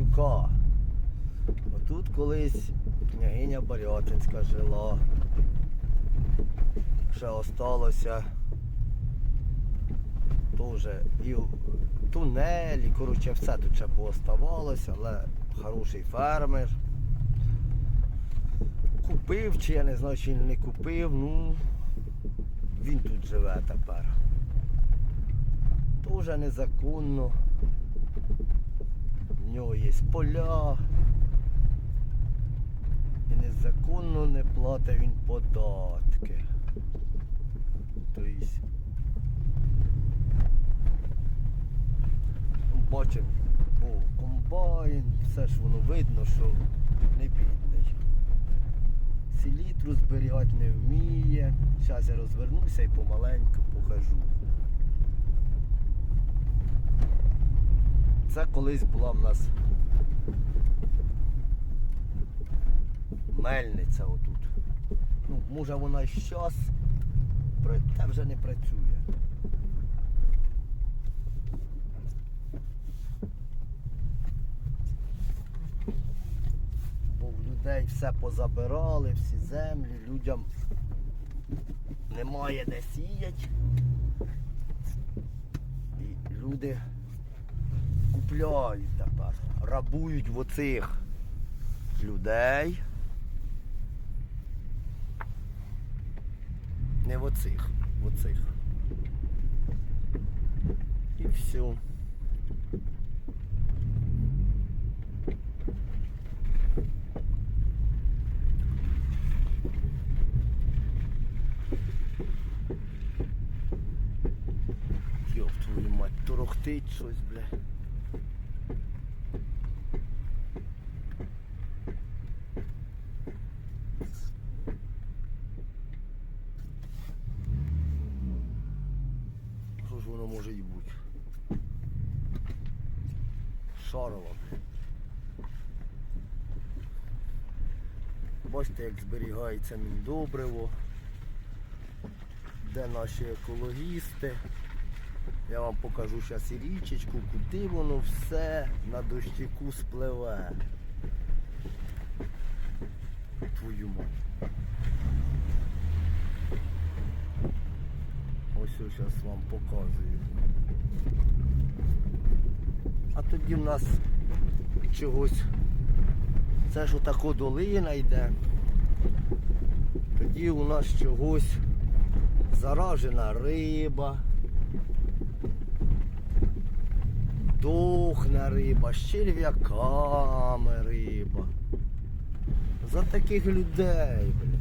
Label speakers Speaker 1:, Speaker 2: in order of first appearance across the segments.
Speaker 1: Іванчука. Отут колись княгиня Борятинська жила. Ще осталося теж і тунелі, коротше, все тут ще пооставалося, але хороший фермер. Купив, чи я не знаю, чи не купив, ну він тут живе тепер. Тоже незаконно. В нього є поля. І незаконно не платить він податки. Тобто ну, бачимо, комбайн, все ж воно видно, що не бідний. Селітру зберігати не вміє. Зараз я розвернуся і помаленьку покажу. Це колись була в нас мельниця отут. Ну, може вона щас, та вже не працює. Бо в людей все позабирали, всі землі, людям немає де сіять. І люди купляють тепер, рабують в оцих людей. Не в оцих, в оцих. І все. Йоп твою мать, торохтить щось, бля. Що ж воно може і бути? Шарова. Бачите, як зберігається міндобриво, де наші екологісти. Я вам покажу зараз і річечку, куди воно все на дощику спливе. Твою мать. Ось ось зараз вам показую. А тоді в нас чогось. Це ж отако долина йде. Тоді у нас чогось заражена риба. Дохне риба, з черв'яками риба. За таких людей, бля.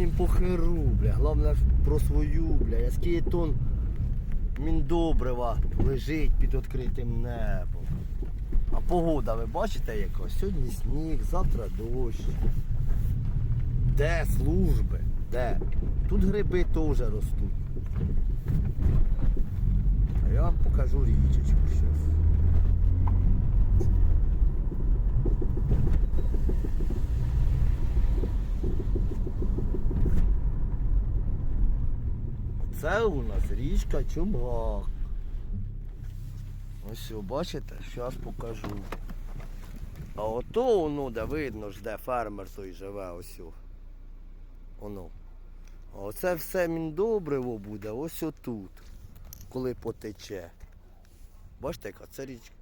Speaker 1: Блін, похеру, бля. Головне про свою, бля. Я скільки міндобрива лежить під відкритим небом. А погода, ви бачите яка? Сьогодні сніг, завтра дощ. Де служби? Де? Тут гриби теж ростуть. А я вам покажу річечку зараз. Це у нас річка Чумак. Ось бачите, зараз покажу. А ото воно, де видно ж, де фермер той живе, ось. о. Воно. А оце все міндобриво буде ось отут, коли потече. Бачите, яка це річка.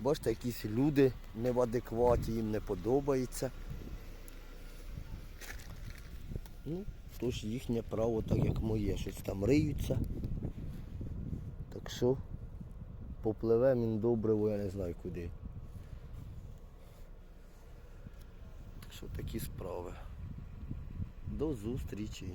Speaker 1: Бачите, якісь люди не в адекваті, їм не подобається. Ну, то ж їхнє право, так як моє, щось там риються. Так що попливе він міндобриво, я не знаю куди. Так що такі справи. До зустрічі.